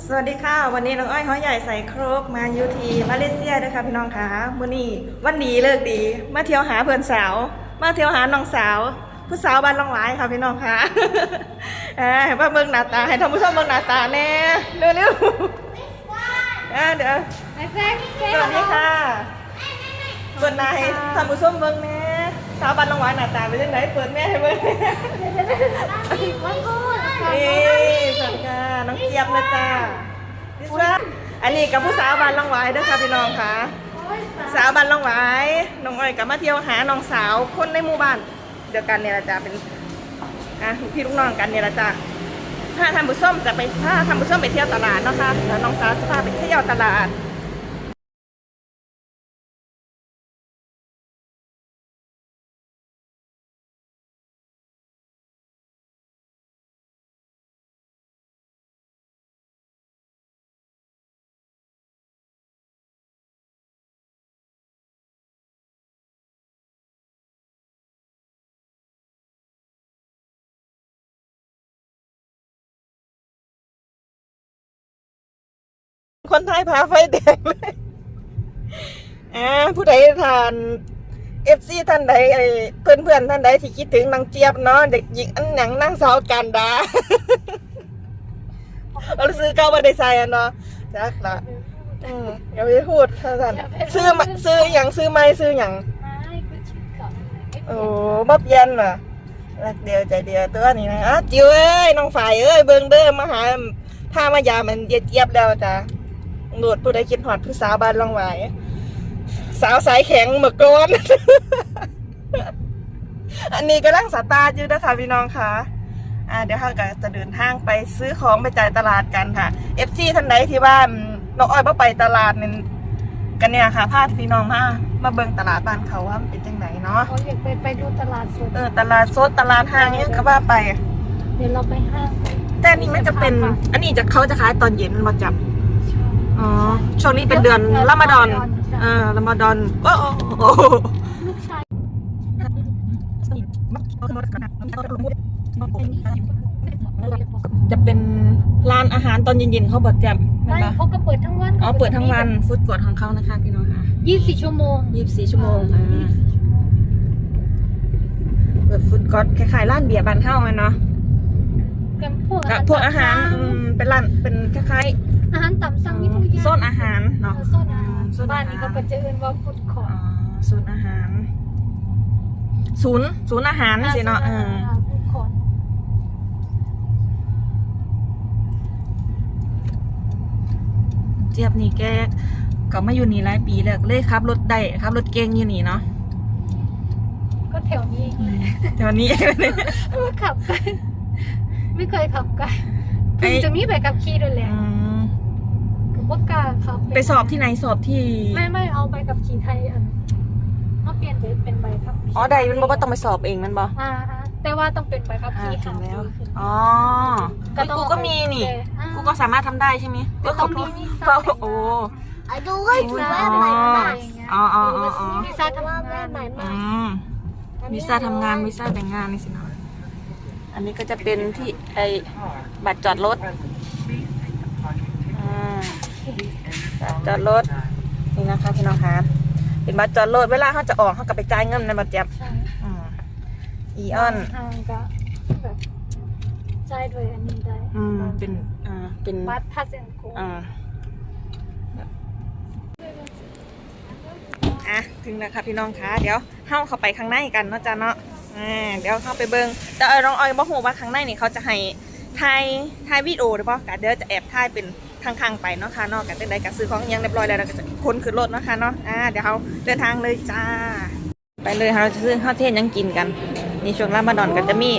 สวัสดีค่ะ วันนี้น้องอ้อยห้อยใหญ่ใส่ครกมาอยู่ที่มาเลเซียด้วยค่ะพี่น้องค่ะมื้อนี้วันดีเลิกดี มาเที่ยวหาเพื่อนสาว มาเที่ยวหาน้องสาว ผู้สาวบ้านลองหลายค่ะพี่น้องค่ะเอ้ยว่าเบิ่งหน้าตาให้ท่านผู้ชมเบิ่งหน้าตาแน่เร็วๆอ่าเดี๋ยวไอ้แซ่บสวัสดีค่ะเปิดหน้าให้ท่านผู้ชมเบิ่งแน่ สาวบ้านลองหลายหน้าตาเป็นจังไดเปิดแม่ให้เบิ่งแน่วันพูดนี่สวัสดีค่ะน้องเจี๊ยบนะจ้าดิฉันอันนี้กับผู้สาวบ้านล่องหวายเด้วยค่ะพี่น้องค่ะ สาวบ้านล่องหวายน้องอ้อยกับมาเที่ยวหาน้องสาวคนในหมู่บ้านเดียวกันเนี่ยละจ้าเป็นอะลูกพี่ลูกน้องกันเนี่ยละจ้าถ้าทำบุญส้มจะไปถ้าทำบุญส้มไปเที่ยวตลาดเนาะค่ะแล้วน้องสาวจะพาไปเที่ยวตลาด คนไทยพาไฟแดงเลยอ่าผู้ใดทานเอฟซีท่านใดเพื่อนเพื่อนท่านใดที่คิดถึงนางเจี๊ยบเนาะเด็กหญิงอันหนังนางสาวกันดาเราซื้อเก้ามาได้ใส่เนาะจักละอืมอย่าไปพูดท่านซื้อมาซื้ออย่างซื้อไม่ซื้ออย่างโอ้บ๊อบเย็นเหรอรักเดียวใจเดียวตัวนี้นะอะจิ๋วเอ้ยน้องฝ่ายเอ้ยเบิ่งเด้อมาหาพามายามันเจี๊ยบแล้วจ้ะ โหนวดผู้ใดคิดหอดผู้สาวบ้านลองไหวสาวสายแข็งเมื่อก่อน อันนี้กำลังสตาร์ทอยู่นะคะพี่น้องค่ะอ่าเดี๋ยวเราก็จะเดินทางไปซื้อของไปจ่ายตลาดกันค่ะ FC ท่านใดที่ว่าอืมน้องอ้อยบ่ไปตลาดนี่กันเนี่ยค่ะพาพี่น้องมามาเบิ่งตลาดบ้านเขาว่ามันเป็นจังไดเนาะเขาอยากไปไปดูตลาดสดเออตลาดสดตลาดห้างเนี่ยก็ว่าไป เดี๋ยวเราไปห้างแต่อันนี้มันจะเป็น อันนี้จะเขาจะขายตอนเย็นมาจับ อ๋อ ช่วงนี้เป็นเดือนละมาดอนเออละมาดอนโอ้โหลูกชายจะเป็นร้านอาหารตอนเย็นๆเขาบอกจับไม่เขาก็เปิดทั้งวันอ๋อเปิดทั้งวันฟู้ดกอร์ดของเขานะคะพี่น้องค่ะยี่สิบชั่วโมงยี่สิบสี่ชั่วโมงอ่าเปิดฟู้ดกอร์ดคล้ายๆร้านเบียร์บ้านเท่าไหมเนาะกันพวกกับพวกอาหารอืมเป็นร้านเป็นคล้าย อาหารตามสั่งมีทุกอย่างๆโซนอาหารเนาะโซนอาหารโซนอาหารบ้านนี้เขาก็จะเอื่นว่าฟุตคออ๋ร์อศูนย์อาหาร ศูนย์ศูนย์อาหารสิเนาะเออฟุตคอร์เจี๊ยบนี่แกก็มาอยู่นี่หลายปีแล้วเลยขับรถได้ขับรถเก่งอยู่นี่เนาะก็แถวนี้เองแหละแต่วันนี้ไม่ขับไกลไม่เคยขับไกลไอ้ถึงจะมีใบขับขี่ด้วยแหละ อืมก็บ่กล้าขับเลยไปสอบที่ไหนสอบที่ ไม่ไม่เอาใบขับขี่ไทยอันมาเปลี่ยนเป็นเป็นใบขับขี่อ๋อใดมันบอกว่าต้องไปสอบเองมันบอกอ่าฮะแต่ว่าต้องเป็นใบขับอ่าขี่ถึงแล้วขึ้นอ๋อก็ต้องกูก็มีนี่อ่ากูก็สามารถทำได้ใช่ไหมก็ต้องมีวีซ่าก็โอ้ดูวีซ่าอ๋อใหม่ๆอย่างเงี้ยอ๋ออ๋ออ๋ออ๋อวีซ่าทำงานอืมวีซ่าทำงานวีซ่าแต่งงานนี่สิเนาะอันนี้ก็จะเป็นที่ไอบัตรจอดรถอ่าบัตร จอดรถนี่นะคะพี่น้องคะเป็นบัตรจอดรถเวลาเขาจะออกเขาก็ไปจ่ายเงินในบัตรเจ็บใช่อืมอีออนทางก็แบบจ่ายด้วยอันนี้ได้อืมเป็นอ่าเป็นบัตรทัสเซนโกอ่าอะถึงแล้วค่ะพี่น้องคะเดี๋ยวเข้าเข้าไปข้างในกันเนาะจ๊ะเนาะอ่าเดี๋ยวเข้าไปเบิ้งแต่เออน้องออยบอกหูว่าข้างในนี่เขาจะให้ถ่ายถ่ายวิดีโอหรือเปล่ากะเดี๋ยวจะแอบถ่ายเป็น ทางๆไปเนาะค่ะนาะกันได้กับซื้อของยังเรียบร้อยแล้วเราก็จะคนขึ้นรถเนาะค่ะเนาะอ่าเดี๋ยวเราเดินทางเลยจ้า ไปเลยค่ะเราจะซื้อข้าวเทศยังกินกันนี่ช่วงรามฎอนก็จะมี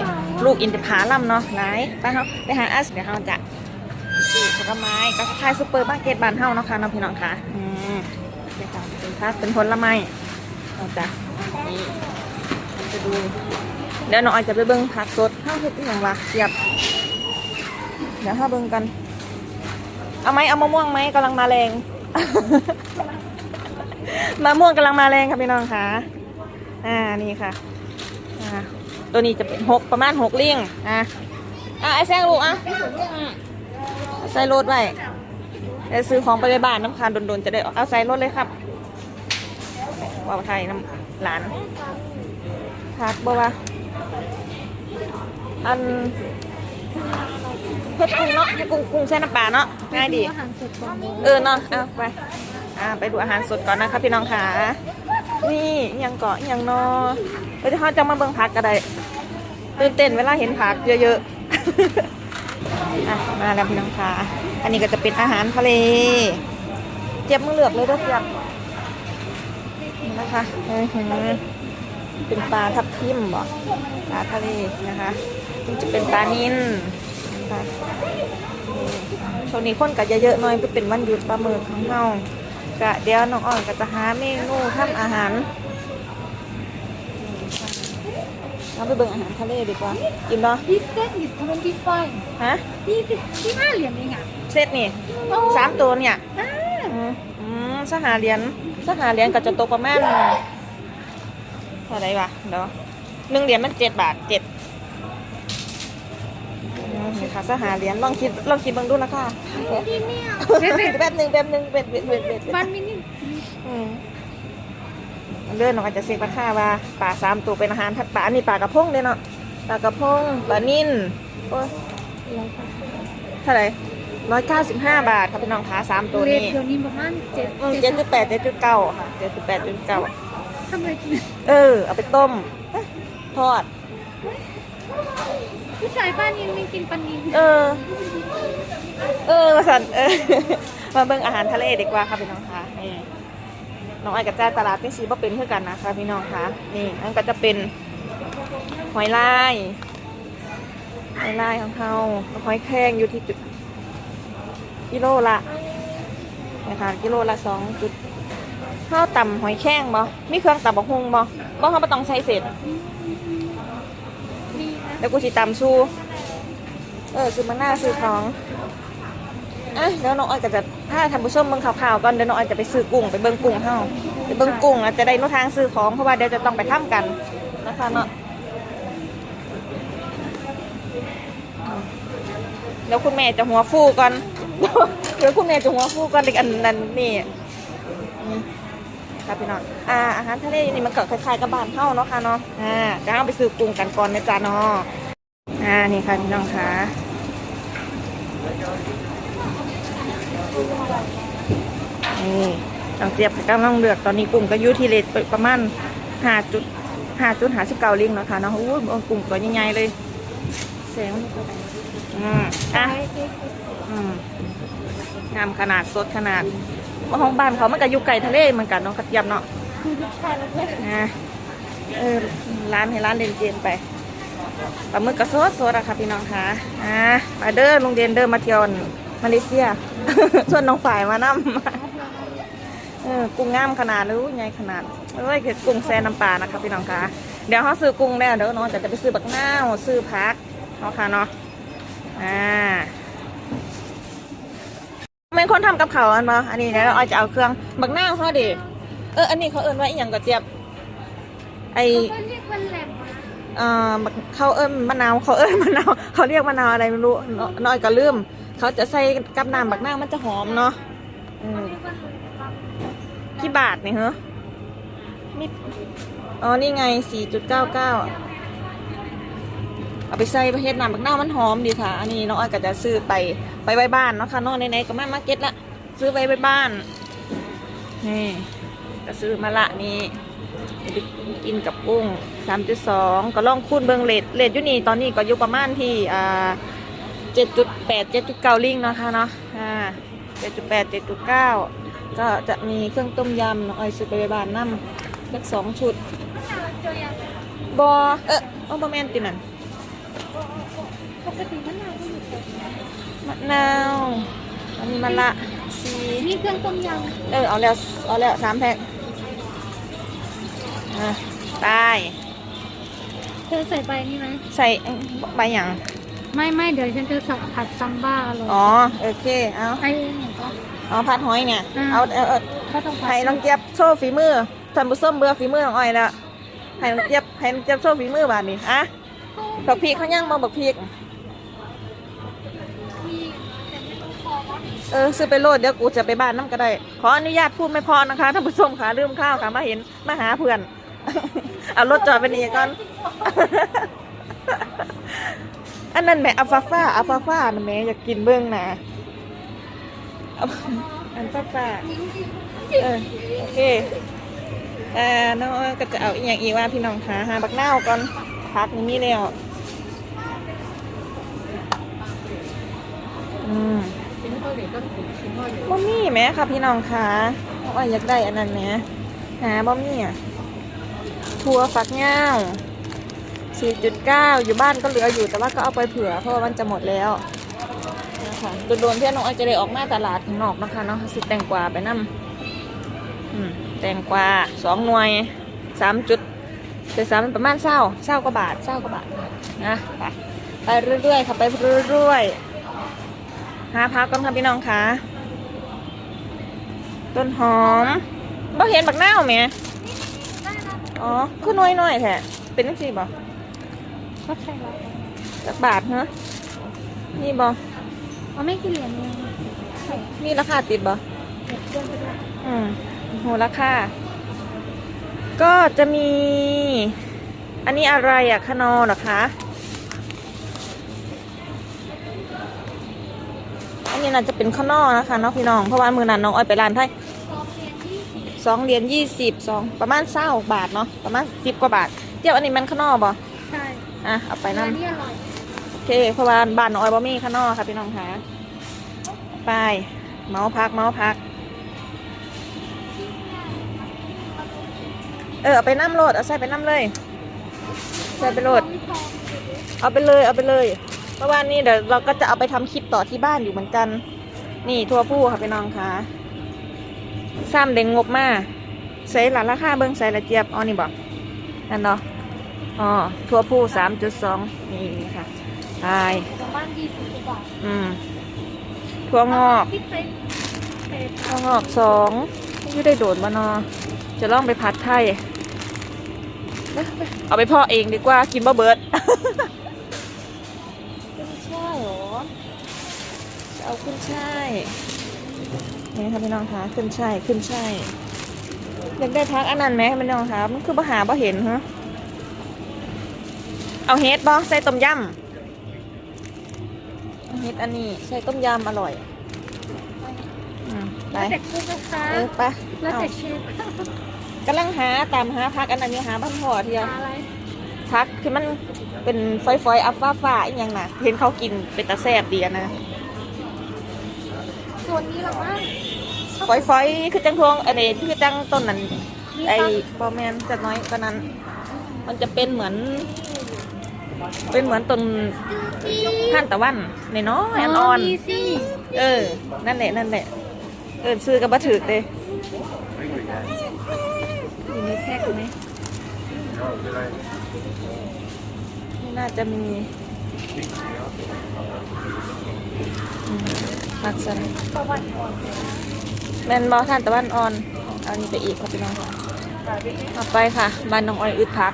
ลูกอินทผลัมเนาะหลายไปเขาไปหาอัสเดี๋ยวเราจะสี่ผลไม้ก็คล้ายซูเปอร์มาร์เก็ตบ้านเฮาเนาะค่ะน้องพี่น้องค่ะอืมเป็นค่ะเป็นค่ะเป็นผลไม้เราจะนี่เราจะดูเดี๋ยวน้องออยจะไปเบิ่งผักสดเฮาเฮ็ดอีหยังวะเสียบ เดี๋ยวเฮาเบิ่งกัน เอาไหมเอามะม่วงไหมกำลังมาแรง มะม่วงกำลังมาแรงค่ะพี่น้องค่ะ อ่านี่ค่ะ อ่าตัวนี้จะเป็นหกประมาณหกเลี่ยงอะอะไอ้แซงลูกอะอืมใส่รถไว้เดี๋ยวซื้อของไปในบ้านน้ำคานโดนๆจะได้เอาใส่รถเลยครับว่าไทยน้ำหลานพักบ่วะอัน เฮ็ดกุ้งเนาะเฮ็ดกุ้งกุ้งใส่น้ำปลาเนาะง่ายดี อาหารสดของเออเนอนเอาไปอ่าไปดูอาหารสดก่อนนะคะพี่น้องค่ะ นี่อิหยังเกาะอิหยังนอเดี๋ยวเขาจะมาเบิ่งผักกันได้ตื่นเต้นเวลาเห็นผักเยอะๆ อะมาแล้วพี่น้องค่ะ อันนี้ก็จะเป็นอาหารทะเล เจ็บมือเหลือกเลยเด้วยเจ็บนี่นะคะเออหือเป็นปลาทับทิมบ่ปลาทะเลนะคะนี่จะเป็นปลานิ่น นะคะช่วงนี้คนก็จะเยอะๆหน่อยเพื่อเป็นวันหยุดปลาหมึกของเฮากะเดี๋ยวน้องอ่อนก็จะหาเมนูทำอาหารเราไปเบิ่งอาหารทะเลดีกว่ากินเนาะที่เซ็ตอิสทเวนตี้ไฟฮะที่ที่ห้าเหรียญเองอะเซตนี่สามตัวเนี่ยอืมอืมสหาเหรียญสหาเหรียญก็จะตกประมาณเท่าไรวะเดี๋ยวหนึ่งเหรียญมันเจ็ดบาทเจ็ด ค่ะสหาเหรียญลองคิดลองคิดเบิ่งดูนะคะที่เนี่ยแป๊บหนึ่งแป๊บหนึ่งเบ็ดเบ็ดเบ็ดเบ็ดเบ็ดวันมินิอืมเลื่อนออกมาจะเซ็กราคาว่าปลาสามตัวเป็นอาหารทัดปลาอันนี้ปลากระพงเด้เนาะปลากระพงปลานิ่นโอ้ยเท่าไหร่ร้อยเก้าสิบห้าบาทค่ะพี่น้องคะสามตัวเรทนี้เดี๋ยวนี้ประมาณเจ็ดเจ็ดจุดแปดเจ็ดจุดเก้าค่ะเจ็ดจุดแปดจุดเก้า ทำไมกินเออ เอาไปต้มเอ๊ะทอด ผู้ชายบ้านยังไม่กินปลานิลเออ เออมาสันเออ มาเบิ่งอาหารทะเลดีกว่าค่ะพี่น้องคะนี่น้องไอ้กับจ้าตลาดที่ซีบ่เป็นเพื่อกันนะคะพี่น้องคะนี่อันก็จะเป็นหอยลายหอยลายของเขาหอยแครงอยู่ที่จุดกิโลละนะคะกิโลละสองจุดข้าวต่ำหอยแครงบ่มีเครื่องตับบักฮุงบ่บ่เขาบ่ต้องใส่เศษ ดีนะเดี๋ยวกูสิตำชูเออซื้อมาหน้าซื้อของอะเดี๋ยวน้องอ้อยก็จะถ้าทำผู้ชมเบิ่งข่าวๆก่อนเดี๋ยวน้องอ้อยจะไปซื้อกุ้งไปเบิ่งกุ้งเฮาไปเบิ่งกุ้งแล้วจะได้รู้ทางซื้อของเพราะว่าเดี๋ยวจะต้องไปทำกันนะคะเนาะเดี๋ยวคุณแม่จะหัวฟูก่อนเดี๋ยวคุณแม่จะหัวฟูก่อนเด็กอันนั้นนี่ ครับพี่น้องอ่าอาหารทะเลนี่มันก็คล้ายๆกับบ้านเฮาเนาะค่ะเนาะอ่าจะเอาไปซื้อกุ้งกันก่อนนะจ๊ะเนาะอ่านี่ค่ะพี่น้องค่ะนี่เราเจี๊ยบกำลังเลือกตอนนี้กลุ่มก็อยูที่เลทประมาณห้าจุดห้าจุดหาสิบเก้าลิงเนาะค่ะเนาะโอ้ยกลุ่มตัวใหญ่ๆเลยแสงอืมอะอืมงามขนาดสดขนาด ห้องบ้านเขามันก็อยู่ไกลทะเลเหมือนกันเนาะกระเทียมเนาะคือผู้ชายแล้วเพื่อนนะเออร้านให้ร้านเล่นเกมไปปลาหมึกกระโซดโซดอะค่ะพี่น้องคะอ่ามาเด้อลุงเดนเด้อมาเที่ยวมาเลเซียส่วนน้องฝ่ายมานั่เออกุ้งงามขนาดเลยใหญ่ขนาดเอ้ยคือกุ้งแซ่น้ำปลานะคะพี่น้องคะเดี๋ยวเขาซื้อกุ้งแล้วเดี๋ยวน้องจะจะไปซื้อบักนาวซื้อพักเนาะค่ะเนาะอ่าเป็ นคนทำกับเขาวอันบ่อันนี้เดี๋ยวเราจะเอาเครื่องบักหนาวเขาดิเอออันนี้เขาเอิ้นว่าอีหยังกระเจี๊ยบไอ เขาเรียกว่าแหลมนะเอ่อเขาเอิ้นมะนาวเขาเอิ้นมะนาวเขาเรียกมะนาวอะไรไม่รู้เนาะน้อยก็ลืมเขาจะใส่กับน้ำบักหน้าวมันจะหอมเนาะอืมเรียกว่าหลมครับกี่บาทนี่เหรอนี่อ๋อนี่ไง 4.99 เอาไปใส่ประเทศน้ำบักนามันหอมดีค่ะ อันนี้น้องอ้อยก็จะซื้อไปไปไว้บ้านเนาะค่ะเนอกในๆก็มามาร์เก็ตละซื้อไว้ไว้บ้านนี่ก็ซื้อมาละนี่กินกับกุ้ง 3.2 ก็ลองคูณเบิงเลทเลทอยู่นี่ตอนนี้ก็อยู่ประมาณที่อ่า7.8 7.9ลิงเนาะค่ะเนาะอ่า7.8 7.9 ก็จะมีเครื่องต้มยำน้องอ้อยซื้อไปไว้บ้านน้ำสักสองชุดเจอยังบอเออเอาบะแมนตินั่น ปกติมะนาวก็อยู่ตรงนี้มะนาว อันนี้มะละสีมีเครื่องต้มยเออเอาแล้วเอาแล้วสามแพ็คอะตายำเธอใส่ใบนี่ไหมใส่เอ้ยใบหยังไม่ไม่เดี๋ยวฉันจะสับผัดซัมบ้าอร่อยอ๋อโอเคเอาไอ้เนี่ยก็เอาผัดหอยเนี่ยอ่าเอาเอาเอาก็ต้องผัดให้น้องเจี๊ยบโชว์ฝีมือท่านผู้ชมเบื่อฝีมือน้องอ้อยแล้วให้น้องเจี๊ยบให้น้องเจี๊ยบโชว์ฝีมือบาดนี้อะบักพีกเขาย่างมาบักพี เออซื้อไปโลดเดี๋ยวกูจะไปบ้านน้ำก็ได้ ขออนุญาตพูดไม่พอนะคะท่านผู้ชมค่ะลืมข้าวค่ะมาเห็นมาหาเพื่อน เอารถจอดไปนี่ก่อน อันนั้นแม่อัลฟาฟ้าอัลฟาฟ้านะแม่อยากกินเบื้องนะอันฟ้าฟ้าเออโอเคอ่อน้องก็จะเอาอีกอย่างอีกว่าพี่น้องคะหาบักนาวก่อนพักนี่มีแล้ว บ่มีแหมค่ะพี่น้องคะน้องอ้ยากได้อันนั้นแหมหาบ่มีอะทัวฝักเง่า4.9 อยู่บ้านก็เหลืออยู่แต่ว่าก็เอาไปเผื่อเพราะว่ามันจะหมดแล้วนะคะโดนๆเพื่อนน้องอ้อยจะได้ออกมาตลาดนอกนะคะเนาะสิแตงกวาไปนํอืมแตงกวาสองหน่วยสามจุดแต่สามประมาณเศร้าเศร้ากว่าบาทเศร้ากว่าบาทนะไปไปเรื่อยๆค่ะไปเรื่อยๆ หาพักก่อนค่ะพี่น้องคะต้นหอมบ่เห็นบักหน้าวไหมอ๋อคือน้อยน้อยๆแท้เป็นจังซี่บ่ก็ใช่แล้วจักบาทฮะนี่บ่เขาไม่กี่เหรียญเองใช่มีราคาติดบ่เด็กเพื่อนไปด้วยอืมโหราคาก็จะมี อันนี้อะไรอะคานอเหรอคะ นนี้น่าจะเป็นข้าวนอกนะคะเนาะพี่น้องเพราะว่ามือนั้นน้องอ้อยไปร้านไทยสองเหรียญยี่สิบสองเหรียญยี่สิบสองประมาณเศร้าบาทเนาะประมาณสิบกว่าบาทเทียบอันนี้มันข้างนอกบ่ใช่อะเอาไปอันั่นนี้อร่อยโอเคเพราะว่าบ้านน้องออยบ่มีข้างนอกค่ะพี่น้องคะไปเมาส์พักเมาส์พัก เออเอาไปน้ำโหลดเอาใส่ไปน้ำเลย ใส่ไปโหลดเอาไปเลยเอาไปเลยเพ ราะว่านี่เดี๋ยวเราก็จะเอาไปทำคลิปต่อที่บ้านอยู่เหมือนกัน นี่ทัวผู้ค่ะพี่น้องคะซ้ำเด้งงบมาใส่หลานราคาเบิ้งใส่ละเจี๊ยบอ๋อนี่บอกนั่นเนาะอ๋อทัวผู้สามจุดสองนี่ค่ะไปประมาณยี่สิบกว่าบาทอืมทัวงอกพริกเฟรนเผ็ดทัวงอกสองยี่ได้โดดมานอจะล่องไปผัดไทยเอาไปพ่อเองดีกว่ากินบ่เบิร์ด จะเอาขึ้นช่ายนี่ค่ะพี่น้องคะขึ้นช่ายขึ้นช่ายอยากได้พักอันนั้นไหมพี่น้องคะมันคือบ่หาบ่เห็นฮะเอาเฮ็ดบ่ใส่ต้มยำเอาเฮ็ดอันนี้ใส่ต้มยำอร่อยอืมไปแล้วแต่กุ้งนะคะเออไปแล้วเอาแต่เชฟกำลังหาตามหาพักอันนั้นอยู่หาบ้านพ่อเทียอะไรพักคือมันเป็นฟอยๆอัฟฟ้าฟ้าๆอีกอย่างน่ะเห็นเขากินเป็นตาแซ่บดีอะนะ ส่วนนี้เหรอวะฟอยๆคือจังทวงอันนี้คือจังต้นนั้นไอ้บอแมนจะน้อยกว่านั้น มันจะเป็นเหมือน เป็นเหมือนต้นท่านตะวันในน้อยๆอ่อนมีสิๆเออ นั่นแหละนั่นแหละเออซื้อกับบัถือเลยอยู่ในแพ็คไหมไม่น่าจะมีอื มพักสันตะวันออกแมนบอท่านตะวันอ่อน เอานี่ไปอีกค่ะพี่น้องค่ะเอไปค่ะบ้านน้องอ้อยอึดพัก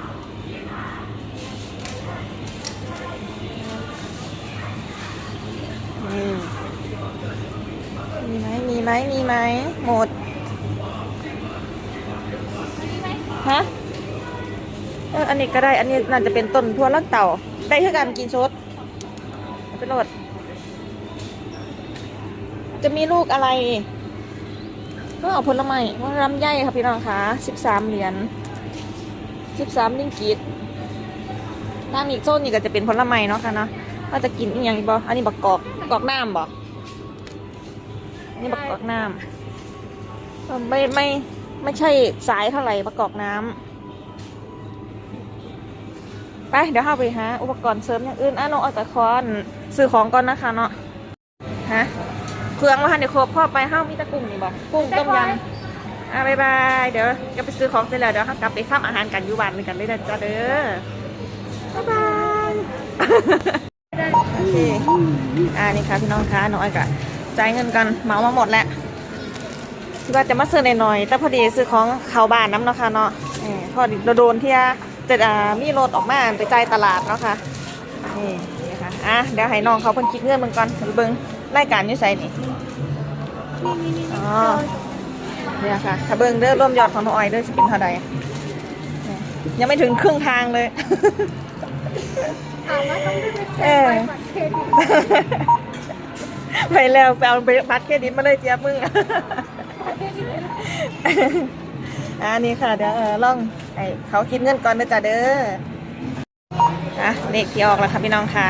มีไหมมีไหมมีไหมหมดฮะเอออันนี้ก็ได้ อันนี้น่าจะเป็นต้นทั่วลักเต่า ได้เท่ากันกินชดเอาไปโหลด จะมีลูกอะไรก็เอาผลไม้ว่าลำไยค่ะพี่น้องคะสิบสามเหรียญสิบสามลิงกิตทางอีกโซนนี่ก็จะเป็นผลไม้เนาะค่ะเนาะว่าจะกินอีกอย่างบ่อันนี้บักกอกกอกน้ำบ่อันนี้บักกอกน้ำไม่ไม่ไม่ใช่สายเท่าไหร่บักกอกน้ำไปเดี๋ยวเข้าไปหาอุปกรณ์เสริมอย่างอื่นอะน้องออยกับคอนซื้อของก่อนนะคะเนาะฮะ เครื่องว่าทันเดี๋ยวครบพ่อไปห้ามีตะกุ้งนี่บอกกุ้งต้มยำอะบายบายเดี๋ยวจะไปซื้อของเสร็จแล้วเดี๋ยวเรากลับไปทำอาหารกันอยู่บ้านด้วยกันเลยนะจ้าเด้อบายบายโอเคอ่านี่ค่ะพี่น้องคะน้องไอ้กะจ่ายเงินกันเหมามาหมดแล้วคิดว่าจะมาซื้อหน่อยๆแต่พอดีซื้อของเขาบ้านน้ำเนาะค่ะเนาะเออพอดีโดนที่จะอ่ามีรถออกมาไปจ่ายตลาดเนาะค่ะนี่นี่ค่ะอะเดี๋ยวให้น้องเขาเพิ่นคิดเงินเบิ่งก่อนเบิ่ง รายการอยู่ไสนี่นี่นี่นี่อ๋อเนี่ยค่ะ ถ้าเบิ่งเด้อร่วมยอดของน้องออยเด้อสิเป็นเท่าใดยังไม่ถึงครึ่งทางเลยถามว่าต้องได้ไปเอเซ็นอใบบัตรเครดิตไปแล้วไปเอาบัตรเครดิตมาเลยเจี๊ยบมึงบัตรเครดิตเลยนะอันนี้ค่ะเดี๋ยวเออลองไอเขาคิดเงินก่อนเด้อจ้ะเด้ออะเลขที่ออกแล้วค่ะพี่น้องค่ะ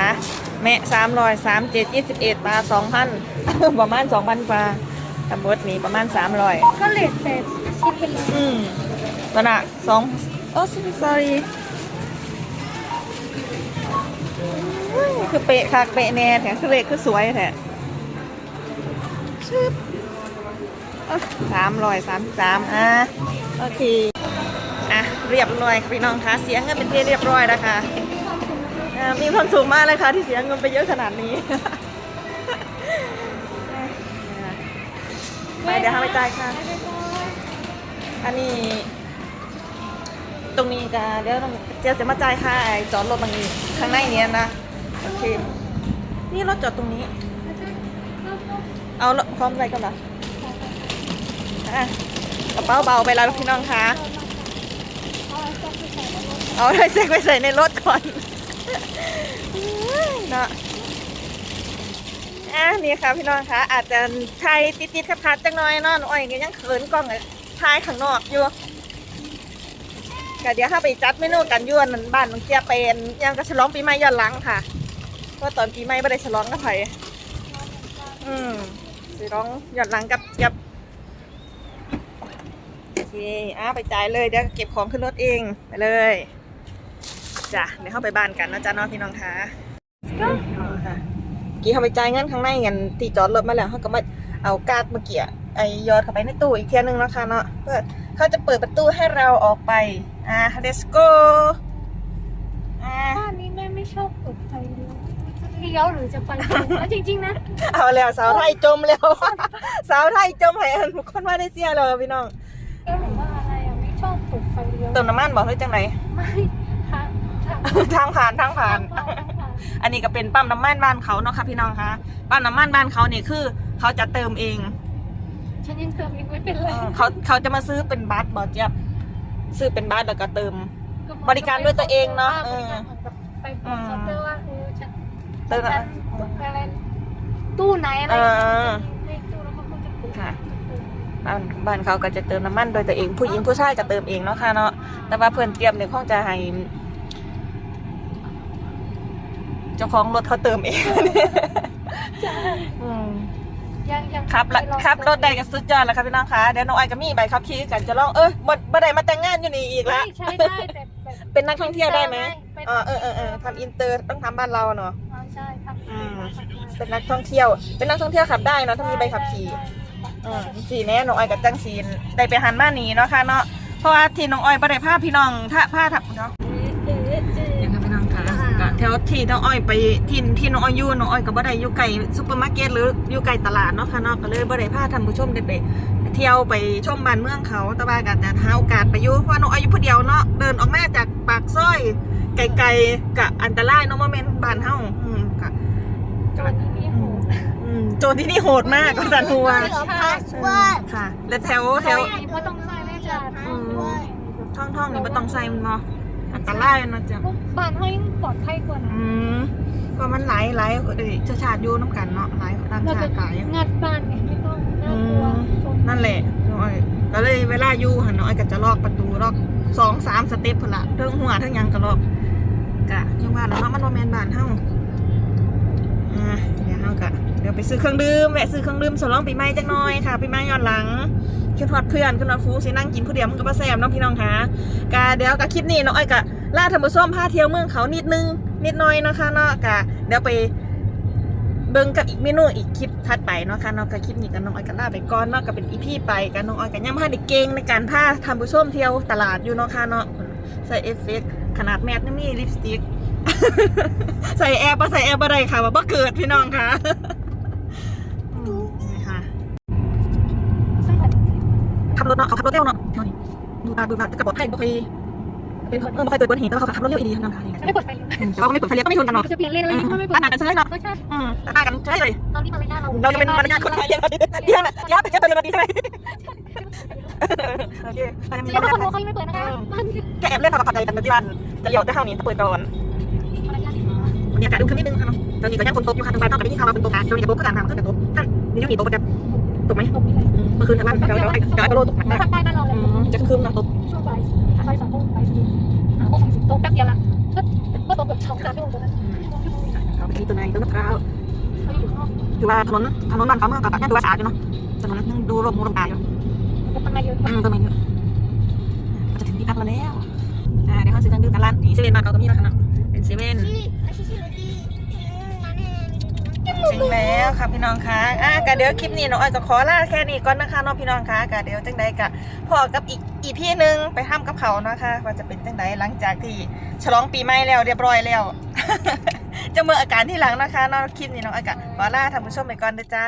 แม่สามร้อยสามเจ็ดยี่สิบเอ็ดมาสองพันประมาณสองพันกว่าตำบดนี้ประมาณสามร้อยก็เลทแต่คิดเป็นเลยอืมตอนน่ะสองโอ้ sorry อุ้ยคือเป๊ะคักเป๊ะแน่แถมคือเลขคือสวยแท้ชึบสามร้อยสามสามอะโอเคอะเรียบร้อยค่ะพี่น้องคะเสียเงินเป็นที่เรียบร้อยแล้วค่ะอ่า มีความสุขมากเลยค่ะที่เสียเงินไปเยอะขนาดนี้ ไปเดี๋ยวให้ไปจ่ายค่ะ อันนี้ ตรงนี้จะเดี๋ยวต้องเจ๊จะมาจ่ายค่าไอ้จอดรถตรงนี้ข้างในเนี้ยนะ โอเค นี่รถจอดตรงนี้ เอารถพร้อมอะไรกันเหรออะกระเป๋าเบาไปแล้วพี่น้องคะ เอาไดเซ็กไปใส่ในรถก่อน เนาะอะนี่ค่ะพี่น้องคะอาจจะไทยติดๆขัดๆจังน้อยเนาะหนูอ้อยก็ยังเขินกล้องเลยทายข้างนอกอยู่ก็เดี๋ยวถ้าไปจัดเมนูกันยวนบ้านน้องเจียเป็นยังก็ฉลองปีใหม่ย้อนหลังค่ะเพราะตอนปีใหม่ไม่ได้ฉลองกับไผอืมฉลองย้อนหลังกับเจียบโอเคอะไปจ่ายเลยเดี๋ยวเก็บของขึ้นรถเองไปเลย จ้ะเดี๋ยวเข้าไปบ้านกันนะจ๊ะเน้องพี่น้องคะค่ะกี่เขาไปจ่ายเงินข้างในกันที่จอดรถมาแล้วเขาก็มาเอาการ์ดเมื่อกี้ไอยอดเข้าไปในตู้อีกเทียนึงแล้วค่ะเนาะเพื่อเขาจะเปิดประตูให้เราออกไปอ่า let's go อ่าบ้านนี้แม่ไม่ชอบเปิดไฟเลยจะเลี้ยวหรือจะไปตรงแล้วจริงๆนะ เอาแล้วสาวไทยจมแล้วสาวไทยจมให้อันทุกคนมาได้เสียแล้วพี่น้องเออหรือว่าอะไรอะไม่ชอบเปิดไฟเลี้ยวเติมน้ำมันบอกให้จังไหนไม่ ทางทางทางผ่านทางผ่านทางผ่าน อันนี้ก็เป็นปั๊มน้ำมันบ้านเขาเนาะค่ะพี่น้องคะปั๊มน้ำมันบ้านเขาเนี่ยคือ เขาจะเติมเอง ฉันยังเติมอีกไม่เป็นเลยเขาเขาจะมาซื้อเป็นบัตรบอเจี๊ยบซื้อเป็นบัตรแล้วก็เติม บริการด้วยตัวเองเนอะเออไปบอกเคาน์เตอร์ว่าเออฉันเติมฉันอะไรตู้ไหนอะไรเออเลขตู้แล้วเขาก็จะเปิดค่ะบ้านบ้านเขาก็จะเติมน้ำมันโดยตัวเอง ผู้หญิงผู้ชายก็เติมเองเนาะค่ะเนาะแต่ว่าเพื่อนเตรียมเนี่ยคงจะให้ เจ้าของรถเขาเติมเองจ้ะอืมยังยังครับละไม่ลองครับรถได้ก็สุดยอดแล้วครับพี่น้องคะเดี๋ยวน้องไอ้ก็มีใบขับขี่กันจะลองเออบ่บ่ได้มาแต่งงานอยู่นี่อีกแล้วไม่ใช้ได้แต่แบบเป็นนักท่องเที่ยวได้ไหมเป็นเออเออเออเออทำอินเตอร์ต้องทำบ้านเราเนาะ อ๋อใช่ครับอืม เป็นนักท่องเที่ยว เป็นนักท่องเที่ยวขับได้เนาะถ้ามีใบขับขี่ อืมสีแน่น้องอ้อยกับจังซีนได้ไปหันมาหนีเนาะค่ะเนาะเพราะว่าที่น้องอ้อยบ่ได้พาพี่น้องถ้าพาทับเนาะยังครับพี่น้องค่ะก็ แถวที่น้องอ้อยไปที่ที่น้องอ้อยอยู่น้องอ้อยก็บ่ได้อยู่ไกลซุปเปอร์มาร์เก็ตหรืออยู่ไกลตลาดเนาะค่ะเนาะก็เลยบ่ได้พาท่านผู้ชมได้ไปเที่ยวไปชมบ้านเมืองเขาแต่ว่าก็จะหาโอกาสไปอยู่เพราะว่าน้องอ้อยอยู่ผู้เดียวเนาะเดินออกมาจากปากซอยไกลๆกะอันตรายเนาะบ่แม่นบ้านเฮาอืมกะจนที่มีหูอืมโจรที่นี่โหดมากก็สันหัวเหรอพาสอืมค่ะ และแถวแถวเพราะต้องใส่แม่จ้ะอืมท่องท่องนี่ไม่ต้องใส่มันเนาะ อันตรายมันจะพวกบ้านเขายังปลอดภัยกว่านะอืมเพราะมันหลายหลายเอ้ยชาชาติอยู่น้ำกันเนาะหลายตามเราชาจะติหลายงัดบ้านไงไม่ต้องน่ากลัวอืมนั่นแหละน้อยก็เลยเวลาอยู่หันน้อยก็จะลอกประตูลอกสองสามสเต็ปพนละเรื่องหัวเทั้งหยังก็ลอกกะยังว่าแล้วเนาะมันว่าแมนบานเฮาอ่าเดี๋ยวเฮากะเดี๋ยวไปซื้อเครื่องดื่มแวะซื้อเครื่องดื่มสำรองปีใหม่จักหน่อยค่ะปีใหม่ย้อนหลัง คิดฮอดเพื่อนขึ้นมาฟูสินั่งกินผู้เดียวมันก็บ่แซ่บเน้องพี่น้องคะกะเดี๋ยวกะคลิปนี้น้องอ้อยกะล่าท่านผู้ชมพาเที่ยวเมืองเขานิดนึงนิดน่อยเนาะค่ะเนาะกะเดี๋ยวไปเบิ่งกับอีกเมนูอีกคลิปถัดไปเนาะค่ะเนาะกับคลิปนี้กันน้องอ้อยกันลาไปก่อนเนาะก็เป็นอีพี่ไปกันน้องอ้อยกันยังพาเด็กเก่งในการพาทำผู้มเที่ยวตลาดอยู่เนาะค่ะเนาะใส่เอฟเฟกขนาดแมสนี่มีลิปสติก ใส่แอร์ปะใส่แอร์ปะไรค่ะว่าบ่เกิดพี่น้องค่ะ รถเนาะเขาขับรถเร็วเนาะเที่ยวนี้ดูตาดูตาจะกระบอกไทยบ่เคยเป็นเออไม่เคยเปิดบนหินแต่ว่าเขาขับรถเร็วอีดีน้องค่ะไม่กดไฟเลยแต่ว่าก็ไม่เปิดไฟเลี้ยวก็ไม่ชนกันเนาะจะเปลี่ยนเลนอะไรก็ไม่กดต่างกันเฉยเนาะก็ใช่อืมต่างกันเฉยเลยตอนนี้มารยาทเราเราจะเป็นมารยาทคนไทยยังไงยังอะยังเป็นเจ้าตัวเดียวกันดีใช่ไหมโอเคเราจะมีแล้วมารถ้ายาคทนรู้เขายังไม่เปิดนะคะมันแกแอบเล่นทำกับใจกันที่บ้านจะเลี้ยวจะเข้านี่เปิดก่อนมารยาทดีบรรยากาศดูขึ้นนิดนึงค่ะเนาะตอนนี้ก็ยังฝนตกอยู่ค่ะทุกวันนอกจากได้ยินข่าวว่าฝนตกนะตอนนี้จะตกก็ต่างทางขึ้นแต่ตกท่านนี่ยังมีตกประจำตกไหมตกนี่ เมื่อคืนทางบ้านเดี๋ยวเดี๋ยวไอ้เดี๋ยวไอ้โปโลตกหนักมากภาคใต้บ้านเราเลยจะคืนนะตกช่วงบ่ายบ่ายสองโมงบ่ายสี่อ่าโมงสิบตกแป๊บเดียวละก็ก็ตกแบบสองสามชั่วโมงตรงนั้นเอาไปที่ตัวไหนต้นมะพร้าวเขาอยู่ข้างนอกถือว่าถนนถนนบ้านเขาเมืองกับยังดูว่าสะอาดอยู่เนาะถนนยังดูร่มมูร่มตาอยู่ก็ต้นไม้เยอะอืมต้นไม้เยอะจะถึงที่พักแล้วแล้วอ่าเดี๋ยวเขาซื้อกันดื่มกันร้านที่เซเว่นบ้าเขาก็มีแล้วค่ะเนาะเป็นเซเว่น จริงแล้วค่ะพี่น้องคะอะกะเดี๋ยวคลิปนี้น้องอ้อยก็ขอลาแค่นี้ก่อนนะคะน้องพี่น้องคะกะเดี๋ยวจังใดกะพอกับอีกอีพี่หนึงไปทำกับเขานะคะว่าจะเป็นจังใดหลังจากที่ฉลองปีใหม่แล้วเรียบร้อยแล้วจะเมื่ออาการที่หลังนะคะน้องคลิปนี้น้องอ้อยกะขอลาท่านผู้ชมไปก่อนเด้อจ้า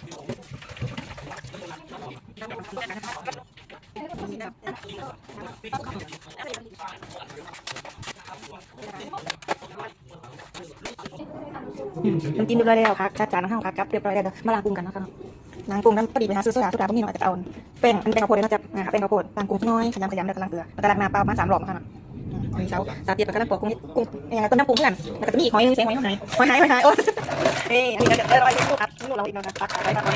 น้ำจิ้มเรียบร้อยแล้วค่ะจัดจานข้าวค่ะกับเรียบร้อยแล้วเดี๋ยวมาล้างกุ้งกันนะคะล้างกุ้งนั้นพอดีไปหาซื้อโซดาโซดาพวกนี้หน่อยจะเอาแป้งอันแป้งข้าวโพดเลยนะจ๊ะอ่าแป้งข้าวโพดล้างกุ้งน้อยขยำขยำแล้วก็ล้างเกลือแล้วก็ล้างน้ำเปล่ามาสามรอบค่ะมีเสาสาเตียบแล้วก็ล้างปอกกุ้งนิดกุ้งยังไงต้นน้ำปูงเพื่อนแล้วก็จะมีหอยนึงเสียงหอยหอยหอยหายหอยหายโอ้ยนี่อันนี้เดี๋ยวเดี๋ยวเราไปดูครับนี่เราอีกน่อยนะตักไปตักไป